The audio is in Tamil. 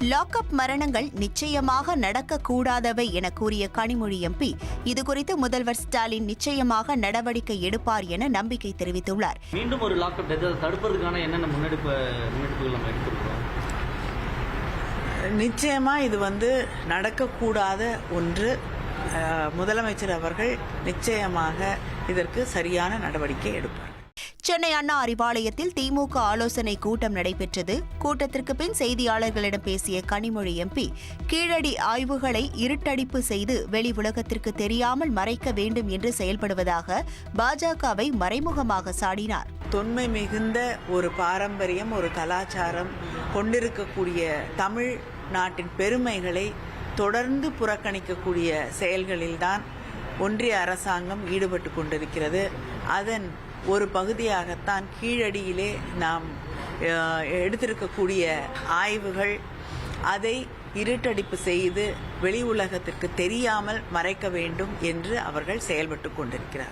லாக்அப் மரணங்கள் நிச்சயமாக நடக்கக்கூடாதவை என கூறிய கனிமொழி எம்பி இதுகுறித்து முதல்வர் ஸ்டாலின் நிச்சயமாக நடவடிக்கை எடுப்பார் என நம்பிக்கை தெரிவித்துள்ளார். மீண்டும் ஒரு லாக்அப் தடுப்பதற்கான என்னென்ன முன்னெடுப்பு முன்னெடுப்புகள் நம்ம எடுத்திருக்கோம் நிச்சயமா இது வந்து நடக்கக்கூடாத ஒன்று. முதலமைச்சர் அவர்கள் நிச்சயமாக இதற்கு சரியான நடவடிக்கை எடுப்பார். சென்னை அண்ணா அறிவாலயத்தில் திமுக ஆலோசனை கூட்டம் நடைபெற்றது. கூட்டத்திற்கு பின் செய்தியாளர்களிடம் பேசிய கனிமொழி எம்பி கீழடி ஆய்வுகளை இருட்டடிப்பு செய்து வெளி உலகத்திற்கு தெரியாமல் மறைக்க வேண்டும் என்று செயல்படுவதாக பாஜகவை மறைமுகமாக சாடினார். தொன்மை மிகுந்த ஒரு பாரம்பரியம் ஒரு கலாச்சாரம் கொண்டிருக்கக்கூடிய தமிழ் நாட்டின் பெருமைகளை தொடர்ந்து புறக்கணிக்கக்கூடிய செயல்களில்தான் ஒன்றிய அரசாங்கம் ஈடுபட்டு கொண்டிருக்கிறது. அதன் ஒரு பகுதியாகத்தான் கீழடியிலே நாம் எடுத்திருக்கக்கூடிய ஆய்வுகள் அதை இருட்டடிப்பு செய்து வெளி உலகத்திற்கு தெரியாமல் மறைக்க வேண்டும் என்று அவர்கள் செயல்பட்டு கொண்டிருக்கிறார்